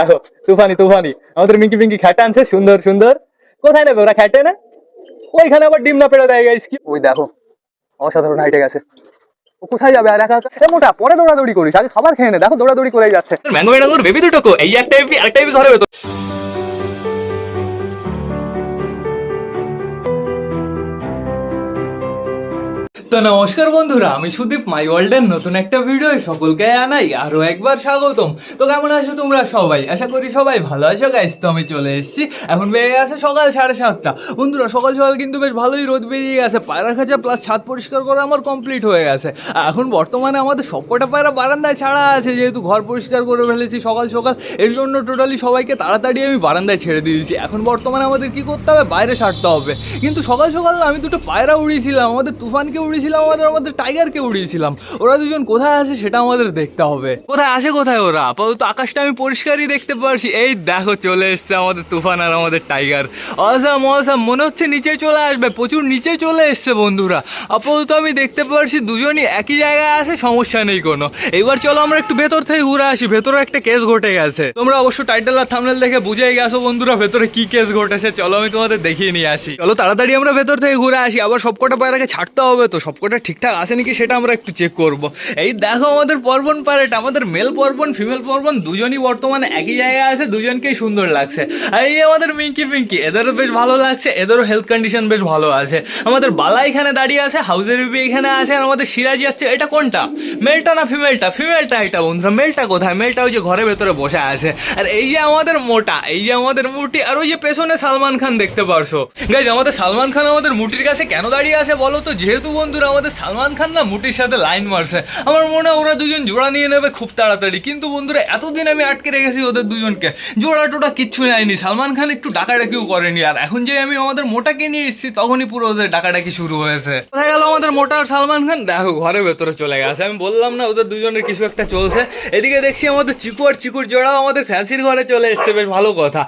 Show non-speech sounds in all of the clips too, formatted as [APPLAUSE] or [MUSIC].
দেখো তুফানি তুফানি। আমাদের মিঙ্কি পিঙ্কি খ্যাটা আনছে সুন্দর সুন্দর। কোথায় নেবে ওরা খ্যাটে না? ওইখানে আবার ডিম না পেড়ে দেয় গাইস কি? ওই দেখো অসাধারণ হাইটে গেছে। ও কোথায় যাবে? আর একা একা? মোটা পরে দৌড়াদৌড়ি করিস আগে খাবার খেয়ে নে দেখো দৌড়াদৌড়ি করে যাচ্ছে। ম্যাঙ্গো ম্যাঙ্গোর বেবি দুটোকো এই একটা এপি আরেকটা এপি ঘরে তো নমস্কার বন্ধুরা, আমি সুদীপ মাই ওয়ার্ল্ডের নতুন একটা ভিডিও সকলকে আনাই আরও একবার স্বাগতম। তো কেমন আছো তোমরা সবাই? আশা করি সবাই ভালো আছো গাইস তো আমি চলে এসেছি। এখন বেরিয়ে গেছে সকাল সাড়ে সাতটা। বন্ধুরা, সকাল সকাল কিন্তু বেশ ভালোই রোদ বেরিয়ে গেছে। পায়রা খাঁচা প্লাস ছাদ পরিষ্কার করা আমার কমপ্লিট হয়ে গেছে। এখন বর্তমানে আমাদের সবকটা পায়রা বারান্দায় ছাড়া আছে, যেহেতু ঘর পরিষ্কার করে ফেলেছি সকাল সকাল। এর জন্য টোটালি সবাইকে তাড়াতাড়ি আমি বারান্দায় ছেড়ে দিয়েছি। এখন বর্তমানে আমাদের কি করতে হবে? বাইরে ছাড়তে হবে। কিন্তু সকাল সকাল আমি দুটো পায়রা উড়িয়েছিলাম। আমাদের তুফানকে উড়িয়েছিলাম আমাদের আমাদের টাইগারকে উড়িয়েছিলাম। ওরা দুজন কোথায় আছে সেটা আমাদের দেখতে হবে। কোথায় আসে কোথায় ওরা? আপাতত আকাশটা আমি পরিষ্কারই দেখতে পারছি। এই দেখো, চলে এসছে আমাদের তুফান আর আমাদের টাইগার অসাম অসাম, মনে হচ্ছে নিচে চলে আসবে। প্রচুর নিচে চলে এসছে বন্ধুরা। আপাতত আমি দেখতে পারছি দুজনই একই জায়গায় আছে, সমস্যা নেই কোনো। এবার চলো আমরা একটু ভেতর থেকে ঘুরে আসি। ভেতরে একটা কেস ঘটে গেছে। তোমরা অবশ্য টাইটেল আর থামনেল দেখে বুঝেই গেছো বন্ধুরা ভেতরে কি কেস ঘটেছে। চলো আমি তোমাদের দেখিয়ে নিয়ে আসি। চলো তাড়াতাড়ি আমরা ভেতর থেকে ঘুরে আসি। আবার সবকটা পায়রাকে ছাড়তে হবে তো সবকটা ঠিকঠাক আছে নাকি সেটা আমরা একটু চেক করব। এই দেখো আমাদের পর্বন প্যারেট আমাদের মেল পর্বন ফিমেল পর্বন দুজনই বর্তমানে একই জায়গায় আছে, দুজনকেই সুন্দর লাগছে। আর এই আমাদের মিঙ্কি পিঙ্কি, এদেরও বেশ ভালো লাগছে, এদেরও হেলথ কন্ডিশন বেশ ভালো আছে। আমাদের বালা এখানে দাঁড়িয়ে আছে হাউজের বিবি এখানে আছে, আর আমাদের সিরাজি যাচ্ছে এটা কোনটা? মেলটা না ফিমেলটা ফিমেলটা এটা বন্ধুরা মেলটা কোথায়? মেলটা ওই যে ঘরের ভেতরে বসে আছে। আর এই যে আমাদের মোটা, এই যে আমাদের মুটি, আর ওই যে পেছনে সালমান খান দেখতে পারছ। গাইজ আমাদের সালমান খান আমাদের মুটির কাছে কেন দাঁড়িয়ে আছে বলো তো? যেহেতু বন্ধুরা, আমাদের সালমান খান না মুটির সাথে লাইন মারছে। আমার মনে হয় ওরা দুজন জোড়া নিয়ে নেবে খুব তাড়াতাড়ি। কিন্তু বন্ধুরা, এতদিন আমি আটকে রেখেছি ওদের দুজনকে। জোড়া টোটা কিচ্ছু নেয়নি। সালমান খান একটু ডাকাডাকিও করেনি। আর এখন যে আমি আমাদের মোটাকে নিয়ে এসেছি, তখনই পুরো ওদের ডাকাডাকি শুরু হয়েছে। কোথায় গেল আমাদের মোটা আর সালমান খান? দেখো, ঘরের ভেতরে চলে গেছে। আমি বললাম না, ওদের দুজনের কিছু একটা চলছে। এদিকে দেখছি আমাদের চিকু আর চিকুর জোড়াও আমাদের ফ্যান্সির ঘরে চলে এসছে। বেশ ভালো কথা।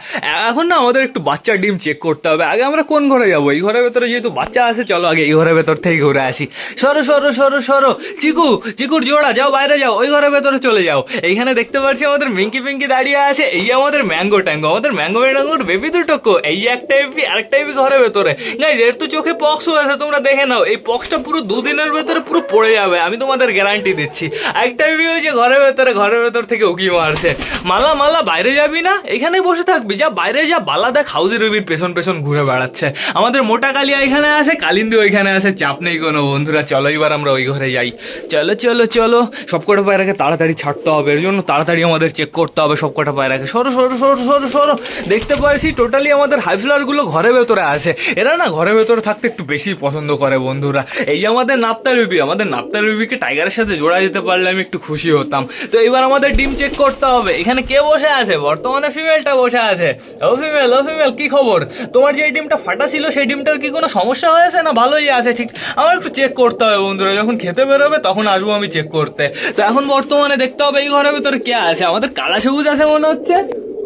এখন না আমাদের একটু বাচ্চার ডিম চেক করতে হবে। আগে আমরা কোন ঘরে যাব? এই ঘরের ভেতরে যেহেতু বাচ্চা আছে, চলো আগে এই ঘরের ভেতর থেকে ঘুরে আসি। সরো সরো সরো সরো। চিকু, চিকুর জোড়া, যাও বাইরে যাও, ওই ঘরের ভেতরে চলে যাও। এইখানে দেখতে পাচ্ছি আমাদের মিঙ্কি পিঙ্কি দাঁড়িয়ে আছে, এই আমাদের ম্যাঙ্গো ট্যাঙ্গো, আমাদের ম্যাঙ্গো ম্যাঙ্গোর বেবি দুটো কো, এই একটা এপি আরেকটা এপি ঘরের ভেতরে। গাইজ এর তো চোখে পক্স হয়েছে তোমরা দেখে নাও, এই পক্সটা পুরো দুদিনের ভেতরে পুরো পড়ে যাবে, আমি তোমাদের গ্যারান্টি দিচ্ছি। একটা এপি হয়েছে ঘরের ভেতরে, ঘরের ভেতর থেকে উকি মারছে। মালা মালা, বাইরে যাবি না? এখানে বসে থাকবি, যা, বাইরে যা, বালা দেখ হাউজের রবির পেছন পেছন ঘুরে বেড়াচ্ছে। আমাদের মোটা কালিয়া এখানে আছে, কালিন্দু ওইখানে আছে, চাপ নেই কোনো বন্ধুরা, চলো এবার আমরা ওই ঘরে যাই। চলো চলো চলো। সবকটা পায়রাকে তাড়াতাড়ি ছাড়তে হবে। এর জন্য তাড়াতাড়ি আমাদের চেক করতে হবে সবকটা পায়রাকে। সরো সরো সরো সরো সরো। দেখতে পারছি টোটালি আমাদের হাই গুলো ঘরের ভেতরে আছে। এরা না ঘরের ভেতরে থাকতে একটু বেশি পছন্দ করে বন্ধুরা। এই যে আমাদের নাপ্তার বিবি, আমাদের নাপ্তার বিবিকে টাইগারের সাথে জোড়া যেতে পারলে আমি একটু খুশি হতাম। তো এবার আমাদের ডিম চেক করতে হবে। এখানে কে বসে আছে? বর্তমানে ফিমেলটা বসে আছে। ও ফিমেল ও ফিমেল কি খবর? তোমার যে ডিমটা ফাটা ছিল, সেই ডিমটার কি কোনো সমস্যা হয়েছে না ভালোই আছে? ঠিক, আমার একটু চেক করতে হবে বন্ধুরা। যখন খেতে বেরোবে, তখন আসব আমি চেক করতে। তো এখন বর্তমানে দেখতে হবে এই ঘরের ভিতরে কে আছে। আমাদের কালা সবুজ আছে মনে হচ্ছে।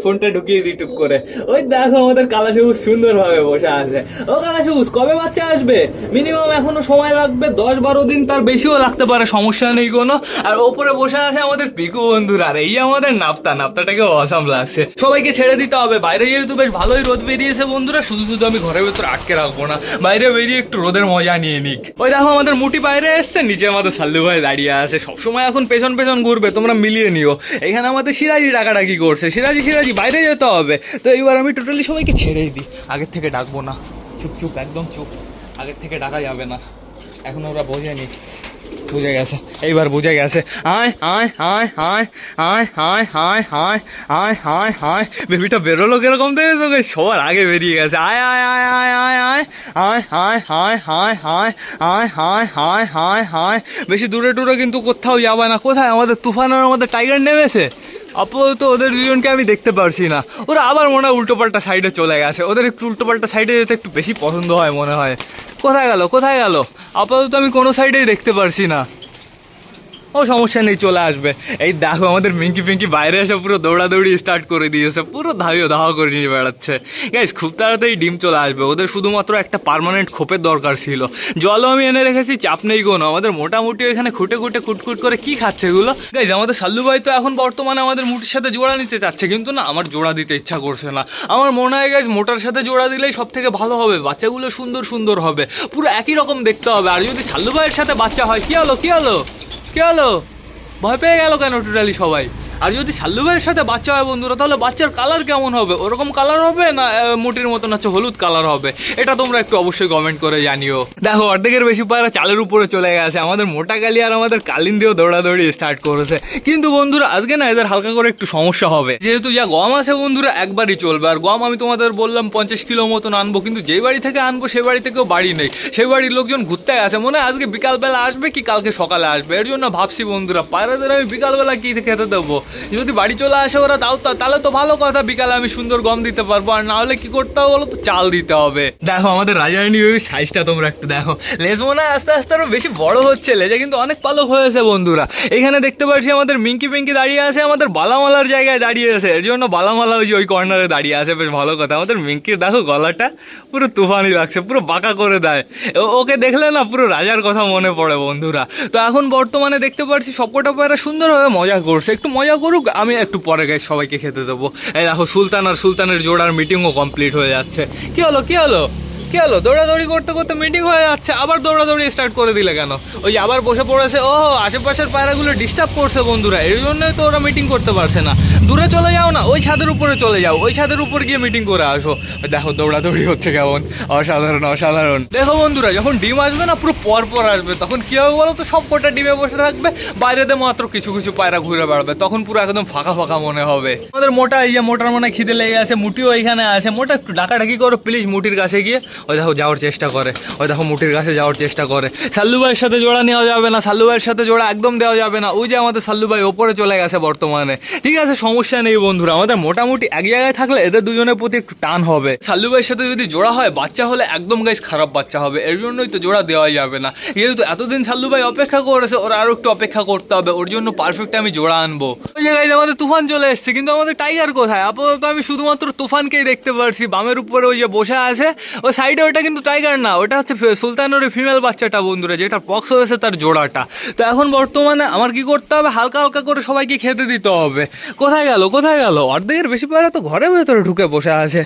ফোনটা ঢুকিয়ে দিই টুক করে। ওই দেখো আমাদের কালা সবুজ সুন্দর ভাবে বসে আছে। ও কালা সবুজ কবে বাচ্চা আসবে? মিনিমাম এখনও সময় লাগবে, দশ বারো দিন তার বেশিও লাগতে পারে, সমস্যা নেই কোনো। আর ওপরে বসে আছে আমাদের পিকু বন্ধুরা আর এই আমাদের নাপ্তা। নাপ্তাটাকে অসাম লাগছে। সবাইকে ছেড়ে দিতে হবে। বাইরে যেহেতু বেশ ভালোই রোদ বেরিয়েছে বন্ধুরা, শুধু শুধু আমি ঘরের ভেতরে আটকে রাখব না। বাইরে বেরিয়ে একটু রোদের মজা নিয়ে নিক। ওই দেখো আমাদের মুটি বাইরে এসছে, নিচে আমাদের সাল্লু ভাই দাঁড়িয়ে আছে। সবসময় এখন পেছন পেছন ঘুরবে, তোমরা মিলিয়ে নিও। এখানে আমাদের সিরাজি ডাকাডাকি করছে। সিরাজি সিরাজি বাইরে যেতে হবে তো এইবার আমি টোটালি সবাইকে ছেড়েই দিই আগের থেকে ডাকবো না চুপ চুপ একদম চুপ আগের থেকে ডাকা যাবে না এখন ওরা বোঝেনি বুঝে গেছে এইবার বুঝে গেছে আয় আয় আয় আয় আয় আয় আয় আয় আয় আয় আয় বেবিটা বেরোলো কীরকম দেখেছ তোকে সবার আগে বেরিয়ে গেছে আয় আয় আয় আয় আয় আয় আয় আয় আয় আয় আয় আয় আয় আয় আয় আয় বেশি দূরে টুরে কিন্তু কোথাও যাবে না কোথায় আমাদের তুফানের আমাদের টাইগার নেমেছে আপাতত ওদের দুজনকে আমি দেখতে পারছি না। ওরা আবার মনে হয় উল্টোপাল্টা সাইডে চলে গেছে। ওদের একটু উল্টোপাল্টা সাইডে যেতে একটু বেশি পছন্দ হয় মনে হয়। কোথায় গেল? কোথায় গেল? আপাতত আমি কোনো সাইডেই দেখতে পারছি না। ও, সমস্যা নেই, চলে আসবে। এই দেখো, আমাদের মিঙ্কি পিঙ্কি বাইরে এসে পুরো দৌড়াদৌড়ি স্টার্ট করে দিয়েছে। পুরো ধাইও ধাওয়া করে নিয়ে বেড়াচ্ছে। গাইজ খুব তাড়াতাড়ি ডিম চলে আসবে। ওদের শুধুমাত্র একটা পার্মানেন্ট খোপের দরকার ছিল। জলও আমি এনে রেখেছি, চাপ নেই কোনো। আমাদের মোটামুটি এখানে খুঁটে খুঁটে কুটকুট করে কি খাচ্ছে এগুলো? গাইজ আমাদের সাল্লু ভাই তো এখন বর্তমানে আমাদের মুটির সাথে জোড়া নিতে চাচ্ছে। কিন্তু না, আমার জোড়া দিতে ইচ্ছা করছে না। আমার মনে হয় গাইজ মোটার সাথে জোড়া দিলেই সব থেকে ভালো হবে। বাচ্চাগুলো সুন্দর সুন্দর হবে। পুরো একই রকম দেখতে হবে। আর যদি সাল্লু ভাইয়ের সাথে বাচ্চা হয়, কি হলো কি হলো? কি হলো? ভয় পেয়ে গেল কেন টোটালি সবাই? আর যদি সাল্লু ভাইয়ের সাথে বাচ্চা হয় বন্ধুরা, তাহলে বাচ্চার কালার কেমন হবে? ওরকম কালার হবে না মুটির মতন হচ্ছে হলুদ কালার হবে? এটা তোমরা একটু অবশ্যই কমেন্ট করে জানিও। দেখো, অর্ধেকের বেশি পায়রা চালের উপরে চলে গেছে। আমাদের মোটা কালি আর আমাদের কালিন দিয়েও দৌড়াদৌড়ি স্টার্ট করেছে। কিন্তু বন্ধুরা, আজকে না এদের হালকা করে একটু সমস্যা হবে। যেহেতু যা গম আছে বন্ধুরা, একবারই চলবে। আর গম আমি তোমাদের বললাম পঞ্চাশ কিলো মতন আনব, কিন্তু যেই বাড়ি থেকে আনব, সে বাড়ি থেকেও বাড়ি নেই। সেই বাড়ির লোকজন ঘুরতে গেছে মনে হয় আজকে বিকালবেলা আসবে কি কালকে সকালে আসবে? এর জন্য ভাবছি বন্ধুরা, পায়রাদের আমি বিকালবেলা কি খেতে দেবো? যদি বাড়ি চলে আসে ওরা, তাও তাহলে তো ভালো কথা, বিকালে আমি সুন্দর গম দিতে পারব। আর না হলে কি করতে হবে বলো তো? চাল দিতে হবে। দেখো, আমাদের রাজারানী ওই সাইজটা তোমরা একটু দেখো। লেজ মনে আস্তে আস্তে আরও বেশি বড় হচ্ছে। লেজে কিন্তু অনেক পালক হয়েছে বন্ধুরা। এখানে দেখতে পাচ্ছি আমাদের মিঙ্কি পিঙ্কি দাঁড়িয়ে আছে, আমাদের বালামালার জায়গায় দাঁড়িয়ে আছে। এর জন্য বালামালা ওই যে ওই কর্নারে দাঁড়িয়ে আছে, বেশ ভালো কথা। আমাদের মিঙ্কির, দেখো গলাটা, পুরো তুফানি লাগছে, পুরো বাঁকা করে দেয়। ওকে দেখলে না পুরো রাজার কথা মনে পড়ে বন্ধুরা। তো এখন বর্তমানে দেখতে পাচ্ছি সবকটা পায়রা সুন্দরভাবে মজা করছে। একটু মজা করুক, আমি একটু পরে গাই সবাইকে খেতে দেবো। এই দেখো, সুলতান আর সুলতানের জোড়ার মিটিংও কমপ্লিট হয়ে যাচ্ছে। কি হলো কি হলো? কি হলো? দৌড়াদৌড়ি করতে করতে মিটিং হয়ে যাচ্ছে। আবার দৌড়াদৌড়ি স্টার্ট করে দিলে কেন? ওই আবার বসে পড়েছে। ও আশেপাশের পায়রাগুলো ডিস্টার্ব করছে বন্ধুরা। এই জন্যই তো ওরা মিটিং করতে পারছে না। দূরে চলে যাও না, ওই ছাদের উপরে চলে যাও। ওই ছাদের উপর গিয়ে মিটিং করে আসো। দেখো, দৌড়াদৌড়ি হচ্ছে কেমন। অসাধারণ অসাধারণ। দেখো বন্ধুরা, যখন ডিম আসবে না, পুরো পর পর আসবে। তখন কি হবে বলো তো সব কটা ডিমে বসে থাকবে। বাইরেতে মাত্র কিছু কিছু পায়রা ঘুরে বেড়াবে। তখন পুরো একদম ফাঁকা ফাঁকা মনে হবে। আমাদের মোটা এই যে, মোটার মনে খিদে লেগে আছে। মুটিও এখানে আছে। মোটা একটু ডাকাডাকি করো প্লিজ মুটির কাছে গিয়ে। ওই দেখো, যাওয়ার চেষ্টা করে। ওই দেখো, মুটির কাছে যাওয়ার চেষ্টা করে। সাল্লু ভাইয়ের সাথে জোড়া নেওয়া যাবে না। সাল্লু ভাইয়ের সাথে জোড়া একদম দেওয়া যাবে না। ওই যে আমাদের সাল্লু ভাই ওপরে চলে গেছে বর্তমানে। ঠিক আছে, সমস্যা নেই বন্ধুরা। আমাদের মোটামুটি এক জায়গায় থাকলে এদের দুজনের প্রতি একটু টান হবে। সাল্লু ভাইয়ের সাথে যদি জোড়া হয়, বাচ্চা হলে একদম গাইস খারাপ বাচ্চা হবে। এর জন্যই তো জোড়া দেওয়া যাবে না। যেহেতু এতদিন সাল্লু ভাই অপেক্ষা করেছে, ওর আরও একটু অপেক্ষা করতে হবে। ওর জন্য পারফেক্ট আমি জোড়া আনব। ওই জায়গায় আমাদের তুফান চলে এসেছে, কিন্তু আমাদের টাইগার কোথায়? আপাতত আমি শুধুমাত্র তুফানকেই দেখতে পারছি। বামের উপরে ওই যে বসে আছে, ওই সাইডে ওটা কিন্তু টাইগার না, ওটা হচ্ছে সুলতানের ফিমেল বাচ্চাটা বন্ধুরা, যেটা পক্স হয়েছে তার জোড়াটা। তো এখন বর্তমানে আমার কি করতে হবে? হালকা হালকা করে সবাইকে খেতে দিতে হবে। কোথায় গেল? কোথায় গেল? অর্ধেকের বেশি পায়রা তো ঘরের ভেতরে ঢুকে বসে আছে।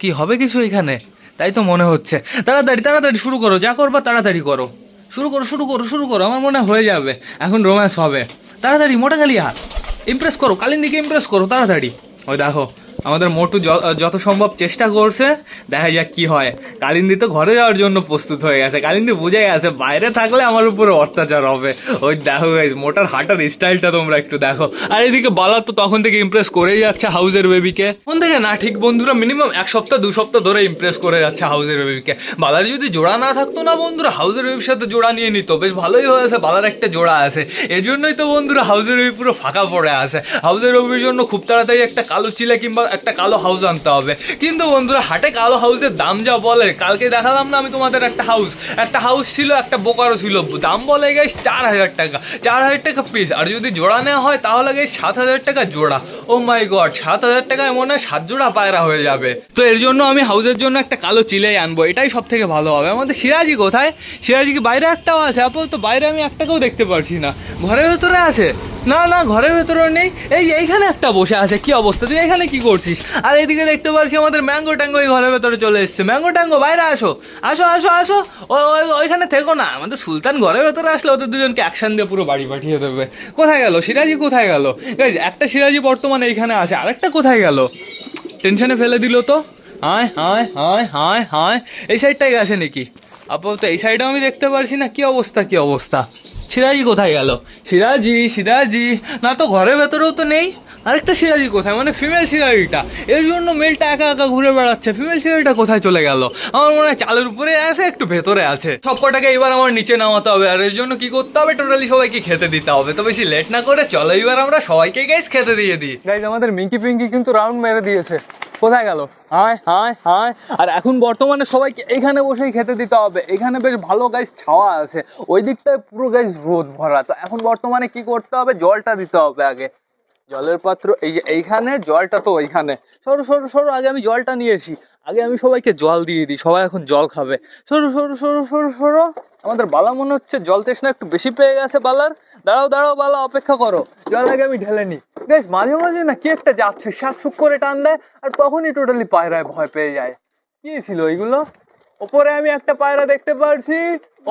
কি হবে কিছু এখানে? তাই তো মনে হচ্ছে। তাড়াতাড়ি তাড়াতাড়ি শুরু করো, যা করবা তাড়াতাড়ি করো। শুরু করো শুরু করো শুরু করো, আমার মনে হয়ে যাবে। এখন রোম্যান্স হবে। তাড়াতাড়ি, মোটা কালিয়া ইমপ্রেস করো, কালিন্দিকে ইমপ্রেস করো, তাড়াতাড়ি। ওই দেখো আমাদের মোটু যত সম্ভব চেষ্টা করছে, দেখা যাক কি হয়। কালিন্দি তো ঘরে যাওয়ার জন্য প্রস্তুত হয়ে গেছে। কালিন্দি বুঝে গেছে, বাইরে থাকলে আমার উপরে অত্যাচার হবে। ওই দেখো মোটার হাঁটার স্টাইলটা তোমরা একটু দেখো। আর এদিকে বালা তো তখন থেকে ইমপ্রেস করেই যাচ্ছে হাউসের বেবিকে কোন থেকে না, ঠিক বন্ধুরা মিনিমাম এক সপ্তাহ, দু সপ্তাহ ধরে ইমপ্রেস করে যাচ্ছে হাউসের বেবিকে বালার যদি জোড়া না থাকতো না বন্ধুরা হাউসের বেবির সাথে জোড়া নিয়ে নিত। বেশ ভালোই হয়েছে, বালার একটা জোড়া আছে। এর জন্যই তো বন্ধুরা হাউসের বেবি পুরো ফাঁকা পড়ে আছে। হাউসের বেবির জন্য খুব তাড়াতাড়ি একটা কালো চিলে কিংবা একটা কালো হাউস আনতে হবে। কিন্তু বন্ধুরা, হাটে কালো হাউসের দাম যা বলে, কালকে দেখালাম না আমি তোমাদের একটা হাউস একটা হাউস ছিল, একটা বোকারও ছিল। দাম বলে গেছে চার হাজার টাকা। চার হাজার টাকা পিস আর যদি জোড়া নেওয়া হয়, তাহলে গেছে সাত হাজার টাকা জোড়া। ও মাই গড সাত হাজার টাকায় মনে হয় সাত জোড়া পায়রা হয়ে যাবে। তো এর জন্য আমি হাউসের জন্য একটা কালো চিলেই আনব। এটাই সব থেকে ভালো হবে। আমাদের সিরাজি কোথায়? সিরাজি কি বাইরে একটাও আছে? আপাতত বাইরে আমি একটাকেও দেখতে পারছি না। ঘরের ভেতরে আছে? না না, ঘরের ভেতরে নেই। এই এইখানে একটা বসে আছে, কি অবস্থা? তুই এখানে কি করছিস? আর এদিকে দেখতে পারছি আমাদের ম্যাঙ্গো ট্যাঙ্গো এই ঘরের ভেতরে চলে এসছে। ম্যাঙ্গো ট্যাঙ্গো, বাইরে আসো। আসো আসো আসো। ওইখানে থেকো না। আমাদের সুলতান ঘরের ভেতরে আসলে ওদের দুজনকে অ্যাকশন দিয়ে পুরো বাড়ি পাঠিয়ে দেবে। কোথায় গেল? সিরাজি কোথায় গেল? একটা সিরাজি বর্তমানে এইখানে আছে। আরেকটা কোথায় গেল? টেনশনে ফেলে দিল তো। হায় হায় হায় হায় হায়। এই সাইডটাই গেছে নাকি? আপাতত এই সাইডে আমি দেখতে পারছি না। কি অবস্থা কি অবস্থা? সিরাজি কোথায় গেল? সিরাজি সিরাজি না তো ঘরের ভেতরেও তো নেই। আরেকটা সিরাজি কোথায়? মানে ফিমেল সিরাজিটা এর জন্য মেলটা একা একা ঘুরে বেড়াচ্ছে। ফিমেল সিরাজিটা কোথায় চলে গেল? আমার মনে হয় চালের উপরে আছে, একটু ভেতরে আছে। সব কটাকে এবার আমার নিচে নামাতে হবে। আর এর জন্য কি করতে হবে? টোটালি সবাইকে খেতে দিতে হবে। তো বেশি লেট না করে চলো, এবার আমরা সবাইকে গাইস খেতে দিয়ে দিই। গাইজ আমাদের মিঙ্কি পিঙ্কি কিন্তু রাউন্ড মেরে দিয়েছে। কোথায় গেল? হায় হায় হায়। আর এখন বর্তমানে সবাইকে এখানে বসেই খেতে দিতে হবে। এখানে বেশ ভালো গাছ ছাওয়া আছে। ওই দিকটায় পুরো গাছ রোদ ভরা। তো এখন বর্তমানে কি করতে হবে? জলটা দিতে হবে আগে। জলের পাত্র, এই যে এইখানে, জলটা তো ওইখানে। সরু সরু সরু, আগে আমি জলটা নিয়ে এসি আগে আমি সবাইকে জল দিয়ে দিই, সবাই এখন জল খাবে। সরু সরু সরু সরু সরু। আমাদের বালা মনে হচ্ছে জল তৃষ্ণা একটু বেশি পেয়ে গেছে বালার। দাঁড়াও দাঁড়াও বালা, অপেক্ষা করো। জল আগে আমি ঢেলে নিই। বেশ মাঝে মাঝে না কি একটা যাচ্ছে শাক সুক করে টান দেয়, আর তখনই টোটালি পায়রায় ভয় পেয়ে যায়। কি ছিল এইগুলো ওপরে আমি একটা পায়রা দেখতে পারছি।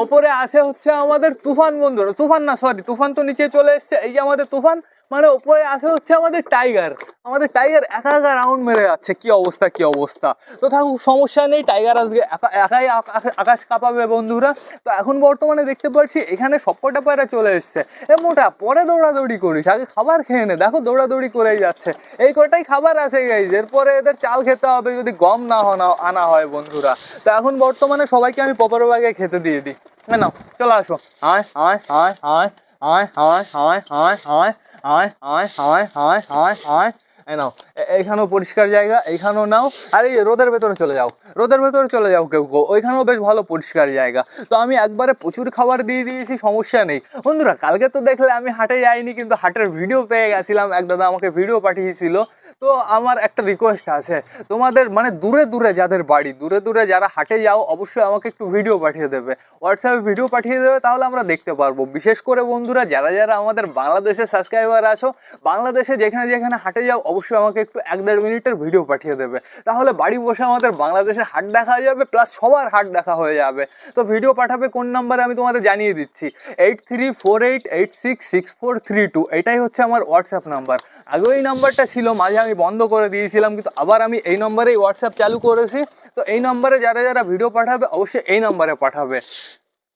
ওপরে আসে হচ্ছে আমাদের তুফান বন্ধুরা। তুফান না সরি তুফান তো নিচে চলে এসছে। এই যে আমাদের তুফান মানে ওপরে আসে হচ্ছে আমাদের টাইগার আমাদের টাইগার একা একা রাউন্ড মেরে যাচ্ছে, কি অবস্থা কি অবস্থা? তো থাকুক, সমস্যা নেই টাইগার আজকে একা- একাই আকা- আকাশ কাঁপাবে বন্ধুরা। তো এখন বর্তমানে দেখতে পাচ্ছি এখানে সবকটা পায়রা চলে এসছে। এ মোটা, পরে দৌড়াদৌড়ি করিস, আগে খাবার খেয়ে নে। দেখো দৌড়াদৌড়ি করেই যাচ্ছে। এই কটাই খাবার আছে গাইজ এরপরে এদের চাল খেতে হবে, যদি গম না আনা হয়, বন্ধুরা। তো এখন বর্তমানে সবাইকে আমি পপর বাগে খেতে দিয়ে দিই। না চলে আসো। আয় আয় আয় আয় আয় আয় আয় আয় হয় হয় হয় হয় হয় হয় নাও, এ- এইখানেও পরিষ্কার জায়গা, এইখানেও নাও, আর এই রোদের ভেতরে চলে যাও, রোদের ভেতরে চলে যাও কেউ কেউ, ওইখানেও বেশ ভালো পরিষ্কার জায়গা। তো আমি একবারে প্রচুর খাবার দিয়ে দিয়েছি, সমস্যা নেই। বন্ধুরা, কালকে তো দেখলে আমি হাটে যাইনি, কিন্তু হাটের ভিডিও পেয়ে গেছিলাম, এক দাদা আমাকে ভিডিও পাঠিয়েছিল। তো আমার একটা রিকোয়েস্ট আছে, তোমাদের মানে দূরে দূরে যাদের বাড়ি, দূরে দূরে যারা হাটে যাও, অবশ্যই আমাকে একটু ভিডিও পাঠিয়ে দেবে। হোয়াটসঅ্যাপে ভিডিও পাঠিয়ে দেবে, তাহলে আমরা দেখতে পারব। বিশেষ করে বন্ধুরা, যারা যারা আমাদের বাংলাদেশের সাবস্ক্রাইবার আছো, বাংলাদেশে যেখানে যেখানে হাটে যাও অবশ্যই আমাকে একটু এক দেড় মিনিটের ভিডিও পাঠিয়ে দেবে। তাহলে বাড়ি বসে আমাদের বাংলাদেশের হাট দেখা যাবে প্লাস সবার হাট দেখা হয়ে যাবে। তো ভিডিও পাঠাবে কোন নাম্বারে আমি তোমাদের জানিয়ে দিচ্ছি। Eight three four eight eight six six four three two এটাই হচ্ছে আমার হোয়াটসঅ্যাপ নাম্বার আগেও এই নাম্বারটা ছিল, মাঝে আমি বন্ধ করে দিয়েছিলাম, কিন্তু আবার আমি এই নম্বরেই হোয়াটসঅ্যাপ চালু করেছি। তো এই নম্বরে যারা যারা ভিডিও পাঠাবে, অবশ্যই এই নম্বরে পাঠাবে।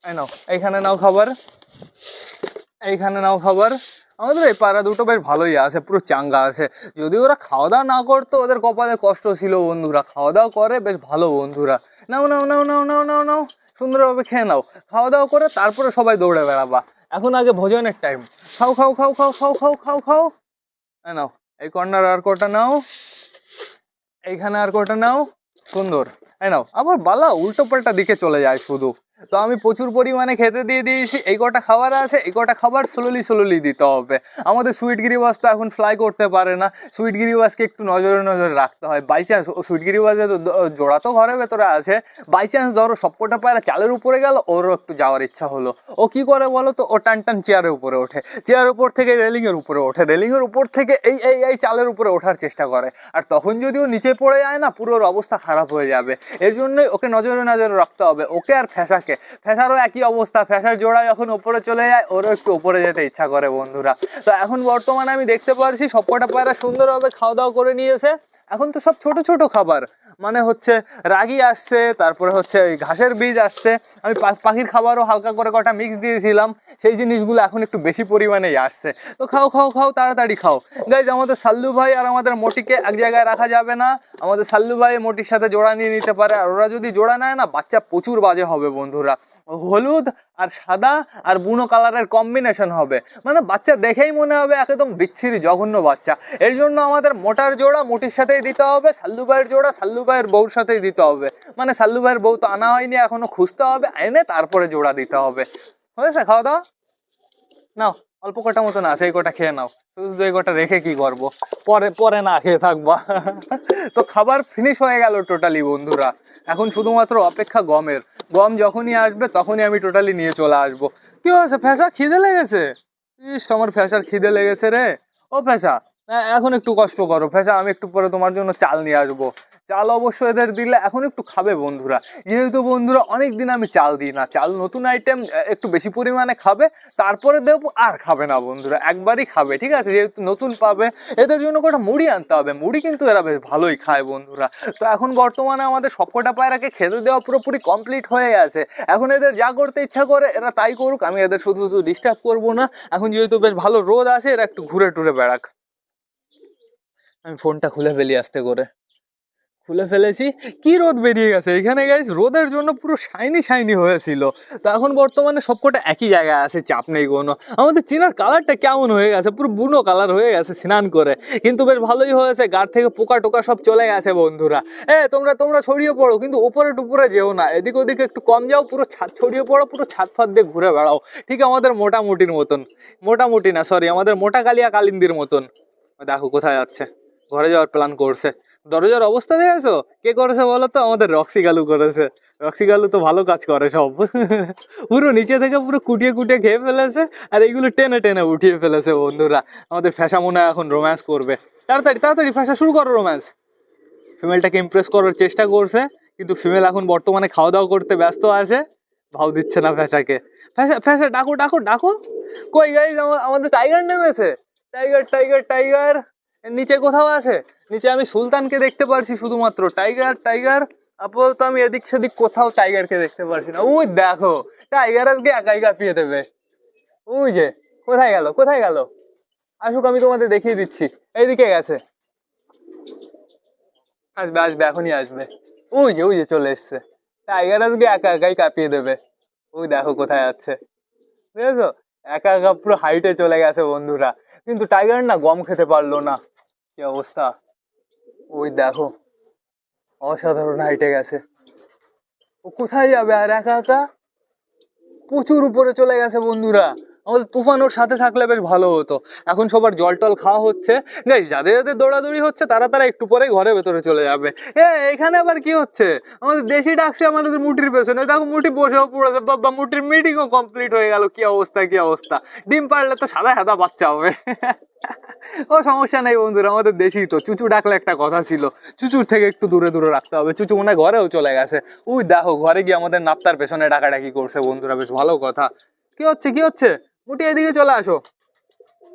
এই নাও, এইখানে নাও খাবার। এইখানে নাও খাবার। আমাদের এই পাড়া দুটো বেশ ভালোই আছে, পুরো চাঙ্গা আছে। যদি ওরা খাওয়া দাওয়া না করতো, ওদের কপালে কষ্ট ছিল বন্ধুরা। খাওয়া দাওয়া করে বেশ ভালো বন্ধুরা। নাও নাও নাও নাও নাও নাও নাও, সুন্দরভাবে খেয়ে নাও। খাওয়া দাওয়া করে তারপরে সবাই দৌড়ে বেড়াবা। এখন আগে ভোজনের টাইম খাও খাও খাও খাও খাও খাও খাও খাও। এই নাও, এই কর্নার আর কটা নাও। এইখানে আর কটা নাও। সুন্দর। এই নাও, আবার বালা উল্টো পাল্টা দিকে চলে যায় শুধু। তো আমি প্রচুর পরিমাণে খেতে দিয়ে দিয়েছি। এই কটা খাবার আছে, এই কটা খাবার স্লোলি স্লোলি দিতে হবে। আমাদের সুইট গিরিবাস তো এখন ফ্লাই করতে পারে না। সুইট গিরিবাসকে একটু নজরে নজরে রাখতে হয়। বাই চান্স ও সুইট গিরিবাসে তো জোড়া তো ঘরের ভেতরে আছে। বাই চান্স ধরো সবকটা পায়রা চালের উপরে গেল, ওরও একটু যাওয়ার ইচ্ছা হলো। ও কি করে বলো তো? ও টান টান চেয়ারের উপরে ওঠে। চেয়ারের উপর থেকে রেলিংয়ের উপরে ওঠে। রেলিংয়ের উপর থেকে এই এই এই চালের উপরে ওঠার চেষ্টা করে। আর তখন যদি ও নিচে পড়ে যায় না, পুরো অবস্থা খারাপ হয়ে যাবে। এর জন্যই ওকে নজরে নজরে রাখতে হবে। ওকে আর ফ্যাসাকে ফ্যাসারও একই অবস্থা। ফ্যাসার জোড়া যখন ওপরে চলে যায়, ওরও একটু উপরে যেতে ইচ্ছা করে বন্ধুরা। তো এখন বর্তমানে আমি দেখতে পারছি, সবকটা পায়রা সুন্দরভাবে খাওয়া দাওয়া করে নিয়েছে। এখন তো সব ছোট ছোট খাবার। মানে হচ্ছে রাগি আসছে, তারপরে হচ্ছে ওই ঘাসের বীজ আসছে। আমি পাখির খাবারও হালকা করে কটা মিক্স দিয়েছিলাম। সেই জিনিসগুলো এখন একটু বেশি পরিমাণেই আসছে। তো খাও খাও খাও, তাড়াতাড়ি খাও। গাইজ আমাদের সাল্লু ভাই আর আমাদের মোটিকে এক জায়গায় রাখা যাবে না। আমাদের সাল্লু ভাই মোটির সাথে জোড়া নিয়ে নিতে পারে। আর ওরা যদি জোড়া নেয় না, বাচ্চা প্রচুর বাজে হবে বন্ধুরা। হলুদ আর সাদা আর বুনো কালারের কম্বিনেশন হবে। মানে বাচ্চা দেখেই মনে হবে একদম বিচ্ছিরি, জঘন্য বাচ্চা। এর জন্য আমাদের মোটার জোড়া মুটির সাথেই দিতে হবে, সাল্লু ভাইয়ের জোড়া সাল্লু ভাইয়ের বউর সাথেই দিতে হবে। মানে সাল্লু ভাইয়ের বউ তো আনা হয়নি, এখনও খুঁজতে হবে, এনে তারপরে জোড়া দিতে হবে। হয়েছে খাওয়া দাওয়া? নাও, অল্প কটা মতন আছে, এই কটা খেয়ে নাও। শুধু রেখে কি করব? পরে পরে না খেয়ে থাকবা। তো খাবার ফিনিশ হয়ে গেল টোটালি বন্ধুরা। এখন শুধুমাত্র অপেক্ষা গমের। গম যখনই আসবে, তখনই আমি টোটালি নিয়ে চলে আসব। কি হয়েছে ফ্যাসা খিদে লেগেছে? ইস, আমার ফ্যাসার খিদে লেগেছে রে। ও ফ্যাসা এখন একটু কষ্ট করো ফ্যাসা আমি একটু পরে তোমার জন্য চাল নিয়ে আসব। চাল অবশ্য এদের দিলে এখন একটু খাবে বন্ধুরা। যেহেতু বন্ধুরা অনেক দিন আমি চাল দিই না, চাল নতুন আইটেম একটু বেশি পরিমাণে খাবে, তারপরে দেবো আর খাবে না বন্ধুরা, একবারই খাবে, ঠিক আছে? যেহেতু নতুন পাবে, এদের জন্য কটা মুড়ি আনতে হবে, মুড়ি কিন্তু এরা বেশ ভালোই খায় বন্ধুরা। তো এখন বর্তমানে আমাদের সবকটা পায়রাকে খেতে দেওয়া পুরোপুরি কমপ্লিট হয়ে গেছে। এখন এদের যা করতে ইচ্ছা করে, এরা তাই করুক, আমি এদের শুধু শুধু ডিস্টার্ব করব না। এখন যেহেতু বেশ ভালো রোদ আছে, এরা একটু ঘুরে টুরে বেড়াক। আমি ফোনটা খুলে ফেলি আস্তে করে। খুলে ফেলেছি। কি রোদ বেরিয়ে গেছে? এখানে গাইস রোদের জন্য পুরো শাইনি শাইনি হয়েছিল। তো এখন বর্তমানে সবকটা একই জায়গায় আছে, চাপ নেই কোনো। আমাদের চিনার কালারটা কেমন হয়ে গেছে? পুরো বুনো কালার হয়ে গেছে স্নান করে। কিন্তু বেশ ভালোই হয়েছে গার থেকে পোকা টোকা সব চলে গেছে বন্ধুরা। এ, তোমরা তোমরা ছড়িয়ে পড়ো, কিন্তু উপরে টুপুরে যেও না। এদিক ওদিকে একটু কম যাও, পুরো ছাদ ছড়িয়ে পড়ো, পুরো ছাদ ফাদ দিয়ে ঘুরে বেড়াও। ঠিক আমাদের মোটামুটির মতন। মোটামুটি না সরি আমাদের মোটা কালিয়া কালিন্দির মতন। দেখো কোথায় যাচ্ছে। ঘরে যাওয়ার প্ল্যান করছে। দরজার অবস্থা দেখেছ? কে করেছে বলো তো? আমাদের রক্সি গালু করেছে। রক্সি গালু তো ভালো কাজ করে সব। [LAUGHS] পুরো নিচে থেকে পুরো কুটিয়ে কুটিয়ে খেয়ে ফেলেছে আর এইগুলো টেনে টেনে উঠিয়ে ফেলেছে বন্ধুরা। আমাদের ফ্যাশা মনে এখন রোম্যান্স করবে। তাড়াতাড়ি তাড়াতাড়ি ফ্যাশা শুরু করো রোম্যান্স ফিমেলটাকে ইমপ্রেস করার চেষ্টা করছে, কিন্তু ফিমেল এখন বর্তমানে খাওয়া দাওয়া করতে ব্যস্ত আছে। ভাও দিচ্ছে না ফ্যাশাকে। ফ্যাশা ফ্যাশা, ডাকো ডাকো ডাকো। কই গাইজ আমাদের টাইগার নেমেছে। টাইগার টাইগার টাইগার নিচে কোথাও আছে? নিচে আমি সুলতানকে দেখতে পারছি শুধুমাত্র। টাইগার টাইগার আপাতত আমি এদিক সেদিক কোথাও টাইগারকে দেখতে পারছি না। ওই দেখো টাইগার আজকে একাই কাঁপিয়ে দেবে। ওই যে, কোথায় গেল কোথায় গেল? আসুক, আমি তোমাদের দেখিয়ে দিচ্ছি। এইদিকে গেছে। আসবে আসবে, এখনই আসবে। ওই যে ওই যে চলে এসছে। টাইগার আজকে একা একাই কাঁপিয়ে দেবে। ওই দেখো, কোথায় যাচ্ছে। বুঝেছ একা একা পুরো হাইটে চলে গেছে বন্ধুরা। কিন্তু টাইগার না গম খেতে পারল না। কি অবস্থা? ওই দেখো, অসাধারণ হাইটে গেছে। ও কোথায় যাবে আর একা একা? প্রচুর উপরে চলে গেছে বন্ধুরা। আমাদের তুফান ওর সাথে থাকলে বেশ ভালো হতো। এখন সবার জল টল খাওয়া হচ্ছে। গাই যাদের যাদের দৌড়াদৌড়ি হচ্ছে, তারা তারা একটু পরে ঘরে ভেতরে চলে যাবে। এ, এখানে আবার কি হচ্ছে? আমাদের দেশি ডাকছে, আমাদের মুটির পেছনে। দেখো মুটি বসেও পড়েছে। বাবা মুটির মিটিংও কমপ্লিট হয়ে গেল। কি অবস্থা কি অবস্থা? ডিম পারলে তো সাদা সাদা বাচ্চা হবে। ও, সমস্যা নেই বন্ধুরা, আমাদের দেশি তো। চুচু ডাকলে একটা কথা ছিল। চুচুর থেকে একটু দূরে দূরে রাখতে হবে। চুচু মনে ঘরেও চলে গেছে। উই, দেখো, ঘরে গিয়ে আমাদের নাপ্তার পেছনে ডাকাডাকি করছে বন্ধুরা। বেশ ভালো কথা। কি হচ্ছে কি হচ্ছে? মুটি এদিকে চলে আসো।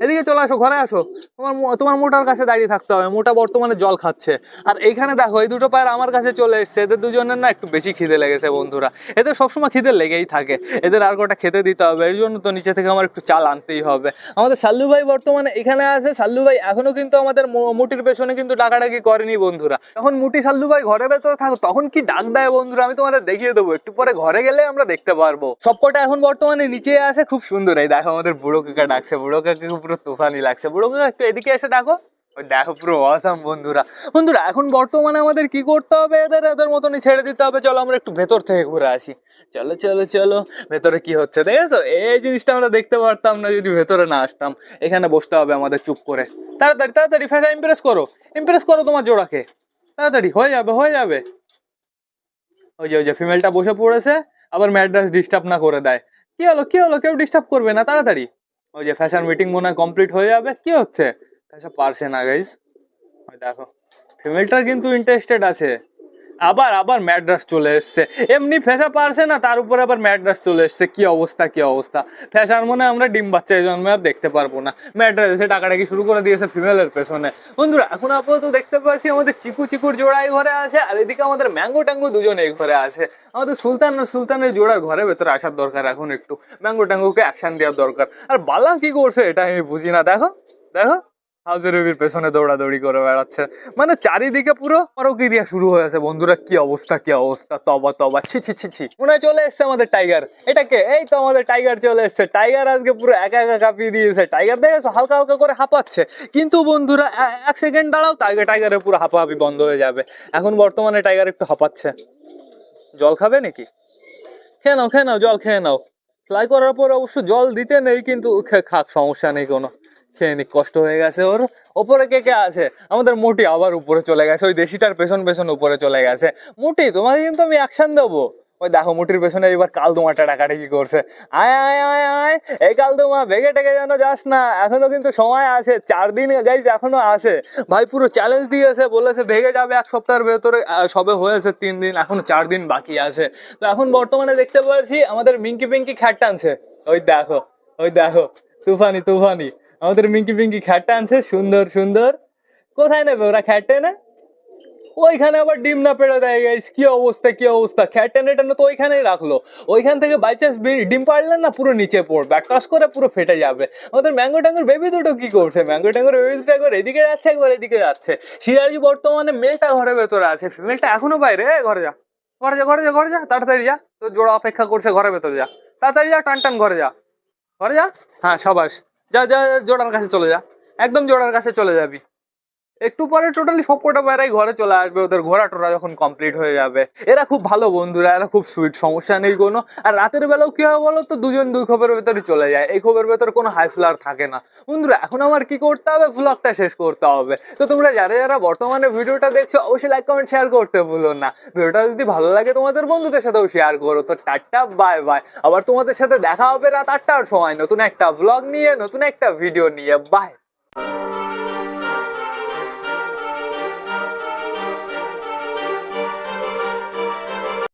এদিকে চলে আসো, ঘরে আসো। তোমার তোমার মোটার কাছে দাঁড়িয়ে থাকতে হবে, মোটা বর্তমানে জল খাচ্ছে। আর এইখানে দেখো, এই দুটো পায়ের আমার কাছে চলে এসছে। এদের দুজনের না একটু বেশি খিদে লেগেছে বন্ধুরা। এদের সবসময় খিদে লেগেই থাকে। এদের আর কটা খেতে দিতে হবে, এর জন্য তো নিচে থেকে আমার একটু চাল আনতেই হবে। আমাদের সাল্লু ভাই বর্তমানে এখানে আছে। সাল্লু ভাই এখনও কিন্তু আমাদের মুটির পেছনে কিন্তু ডাকাডাকি করেনি বন্ধুরা। তখন মুটি সাল্লু ভাই ঘরে ভেতরে থাকো, তখন কি ডাক দেয় বন্ধুরা? আমি তোমাদের দেখিয়ে দেবো। একটু পরে ঘরে গেলে আমরা দেখতে পারব। সবকটা এখন বর্তমানে নিচে আছে। খুব সুন্দর। এই দেখো আমাদের বুড়ো কাকা ডাকছে। বুড়ো কাকা পুরো তুফানি লাগছে। বুড়ো একটু এদিকে এসে ডাকো। দেখো, পুরো অসাম বন্ধুরা। বন্ধুরা, এখন বর্তমানে আমাদের কি করতে হবে? এদের এদের মতনই ছেড়ে দিতে হবে। চলো, আমরা একটু ভেতর থেকে ঘুরে আসি। চলো চলো চলো, ভেতরে কি হচ্ছে? দেখেছ? এই জিনিসটা আমরা দেখতে পারতাম না যদি ভেতরে না আসতাম। এখানে বসতে হবে আমাদের চুপ করে। তাড়াতাড়ি তাড়াতাড়ি ফ্যাশা ইমপ্রেস করো। ইমপ্রেস করো তোমার জোড়াকে। তাড়াতাড়ি, হয়ে যাবে হয়ে যাবে। ওই যে ওই যে ফিমেলটা বসে পড়েছে, আবার ম্যাড্রাস ডিস্টার্ব না করে দেয়। কি হলো কি হলো? কেউ ডিস্টার্ব করবে না? তাড়াতাড়ি। ওই যে ফ্যাশন মিটিং মনে হয় কমপ্লিট হয়ে যাবে। কি হচ্ছে? ফ্যাশন পারছে না গাইজ দেখো ফিমেলটার কিন্তু ইন্টারেস্টেড আছে। আবার আবার ম্যাড্রাস চলে এসছে। এমনি ফেসা পারছে না, তার উপরে আবার ম্যাড্রাস চলে এসছে। কি অবস্থা কি অবস্থা? ফেসার মনে আমরা ডিম বাচ্চা জন্মে আর দেখতে পারব না। ম্যাড্রাস এসে টাকাটাকি শুরু করে দিয়েছে ফিমেলের পেছনে। বন্ধুরা, এখন আপাতত দেখতে পাচ্ছি আমাদের চিকু চিকুর জোড়া এই ঘরে আছে, আর এদিকে আমাদের ম্যাঙ্গো ট্যাঙ্গো দুজন এই ঘরে আছে। আমাদের সুলতান আর সুলতানের জোড়ার ঘরে ভেতরে আসার দরকার এখন একটু। ম্যাঙ্গো ট্যাঙ্গোকে অ্যাকশন দেওয়ার দরকার। আর বালা কি করছে, এটা আমি বুঝি না। দেখো দেখো। রবির পেছনে দৌড়াদৌড়ি করে বেড়াচ্ছে। মানে চারিদিকে পুরো পরকিরিয়া শুরু হয়েছে বন্ধুরা, কি অবস্থা কি অবস্থা? তবা তবা, ছি ছি ছি ছি। মনে চলে এসছে আমাদের টাইগার। এটা কে? এই তো আমাদের টাইগার চলে এসছে। টাইগার আজকে পুরো একা একা কাঁপিয়ে দিয়েছে। টাইগার দেখেছ? হালকা হালকা করে হাঁপাচ্ছে। কিন্তু বন্ধুরা এক সেকেন্ড দাঁড়াও, টাইগার, টাইগারের পুরো হাঁপাহাপি বন্ধ হয়ে যাবে। এখন বর্তমানে টাইগার একটু হাঁপাচ্ছে। জল খাবে নাকি? খেয়ে নাও খেয়ে নাও, জল খেয়ে নাও। ফ্লাই করার পর অবশ্য জল দিতে নেই, কিন্তু খাক, সমস্যা নেই কোনো। খেয়ে নি কষ্ট হয়ে গেছে ওর। ওপরে কে কে আছে? আমাদের মোটি আবার উপরে চলে গেছে, ওই দেশিটার পেছন পেছন উপরে চলে গেছে। মোটি, তোমাকে কিন্তু আমি অ্যাকশন দেবো। ওই দেখো, মুটির পেছনে এবার কালদুমাটা ডাকাটা কি করছে। আয় আয় আয় আয়, এই কাল তোমা ভেগে টেগে যেন যাস না। এখনও কিন্তু সময় আছে, চার দিন গাইজ এখনও আছে। ভাই পুরো চ্যালেঞ্জ দিয়েছে, বলেছে ভেগে যাবে এক সপ্তাহের ভেতরে সবে হয়েছে তিন দিন, এখনও চার দিন বাকি আছে। তো এখন বর্তমানে দেখতে পাচ্ছি, আমাদের মিঙ্কি পিঙ্কি খ্যাট টানছে। ওই দেখো ওই দেখো, তুফানি তুফানি। আমাদের মিঙ্কি পিঙ্কি খ্যাট টানছে সুন্দর সুন্দর। কোথায় নেবে? ওরা খ্যাট টেনে ওইখানে আবার ডিম না পেড়ে দেয় গাইস কি অবস্থা কি অবস্থা? খ্যাট টেনে টেনে তো ওইখানেই রাখল। ওইখান থেকে বাই চান্স ডিম পারলেন না পুরো নিচে পড়বে টস করে পুরো ফেটে যাবে। আমাদের ম্যাঙ্গো ট্যাঙ্গোর বেবি দুটো কি করছে? ম্যাঙ্গো ট্যাঙ্গোর বেবি দুটো একবার এদিকে যাচ্ছে, একবার এদিকে যাচ্ছে। সিরাজি বর্তমানে মেলটা ঘরের ভেতরে আছে। ফিমেলটা এখনও বাইরে? ঘরে যা। ঘরে যা ঘরে যা ঘরে যা। তাড়াতাড়ি যা। তোর জোড়া অপেক্ষা করছে ঘরের ভেতরে যা। তাড়াতাড়ি যা টান টান ঘরে যা। ঘরে যা? হ্যাঁ সাবাস যা যা জোড়ার কাছে চলে যা। একদম জোড়ার কাছে চলে যাবি। একটু পরে টোটালি সবকটা বেড়াই ঘরে চলে আসবে, ওদের ঘোরা টোরা যখন কমপ্লিট হয়ে যাবে। এরা খুব ভালো বন্ধুরা, এরা খুব সুইট সমস্যা নেই কোনো। আর রাতের বেলাও কি হয় বলো তো, দুজন দুই খোপের ভেতরে চলে যায়। এই খোপের ভেতরে কোনো হাই ফ্লার থাকে না। বন্ধুরা, এখন আমার কি করতে হবে? ভ্লগটা শেষ করতে হবে। তো তোমরা যারা যারা বর্তমানে ভিডিওটা দেখছ, অবশ্যই লাইক কমেন্ট শেয়ার করতে ভুলো না। ভিডিওটা যদি ভালো লাগে, তোমাদের বন্ধুদের সাথেও শেয়ার করো। তো টাটা বাই বাই আবার তোমাদের সাথে দেখা হবে রাত আটটার সময় নতুন একটা ভ্লগ নিয়ে, নতুন একটা ভিডিও নিয়ে। বাই